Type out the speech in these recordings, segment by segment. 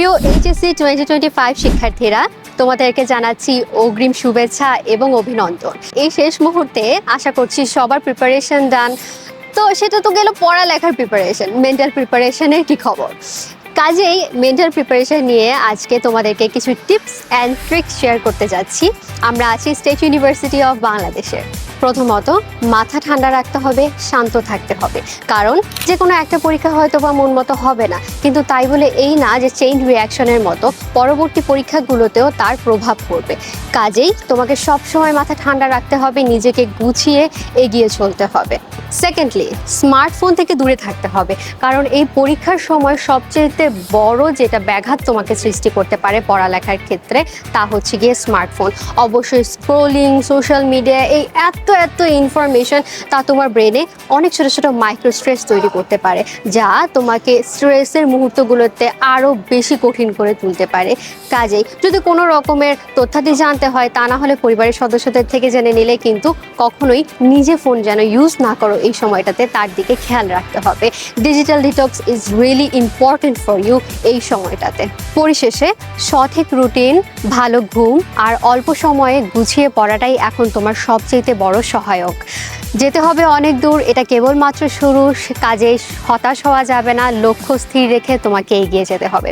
প্রিয় HSC twenty twenty five শিক্ষার্থীরা, তোমাদেরকে জানাচ্ছি অগ্রিম শুভেচ্ছা এবং অভিনন্দন। এই শেষ মুহূর্তে আশা করছি সবার প্রিপারেশন ডান তো সেটা তো গেল পড়ালেখার প্রিপারেশন মেন্টাল প্রিপারেশনের কি খবর? কাজেই মেন্টাল প্রিপারেশন নিয়ে আজকে তোমাদেরকে কিছু টিপস অ্যান্ড ট্রিক্স শেয়ার করতে যাচ্ছি। আমরা আছি স্টেট ইউনিভার্সিটি অফ বাংলাদেশে প্রথমত, মাথা ঠান্ডা রাখতে হবে, শান্ত থাকতে হবে। কারণ যে কোনো একটা পরীক্ষা হয়তো বা মন মতো হবে না। কিন্তু তাই বলে এই না যে চেইন রিয়াকশনের মতো পরবর্তী পরীক্ষাগুলোতেও তার প্রভাব পড়বে। কাজেই তোমাকে সব সময় মাথা ঠান্ডা রাখতে হবে, নিজেকে গুছিয়ে এগিয়ে চলতে হবে। সেকেন্ডলি স্মার্টফোন থেকে দূরে থাকতে হবে। কারণ এই পরীক্ষার সময় সবচেয়ে বড় যেটা ব্যাঘাত তোমাকে সৃষ্টি করতে পারে পড়ালেখার ক্ষেত্রে, তা হচ্ছে গিয়ে স্মার্টফোন অবশ্যই স্ক্রোলিং সোশ্যাল মিডিয়া এই এত এত ইনফরমেশন তা তোমার ব্রেনে অনেক ছোটো ছোটো মাইক্রো স্ট্রেস তৈরি করতে পারে, যা তোমাকে স্ট্রেসের মুহূর্তগুলোতে আরও বেশি কঠিন করে তুলতে পারে। কাজেই যদি কোনো রকমের তথ্যাদি জানতে হয়, তা না হলে পরিবারের সদস্যদের থেকে জেনে নিলে কিন্তু কখনোই নিজে ফোন যেন ইউজ না করো এই সময়টাতে তার দিকে খেয়াল রাখতে হবে। Digital detox is really important for you এই সময়টাতে। পরিশেষে, সঠিক রুটিন ভালো ঘুম আর অল্প সময়ে গুছিয়ে পড়াটাই এখন তোমার সবচেয়ে বড় সহায়ক। যেতে হবে অনেক দূর, এটা কেবলমাত্র শুরু কাজে হতাশ হওয়া যাবে না, লক্ষ্য স্থির রেখে তোমাকে এগিয়ে যেতে হবে।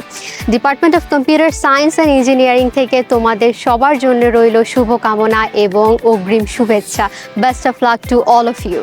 Department of computer science and engineering থেকে তোমাদের সবার জন্য রইল শুভকামনা এবং অগ্রিম শুভেচ্ছা। Best of luck to all of you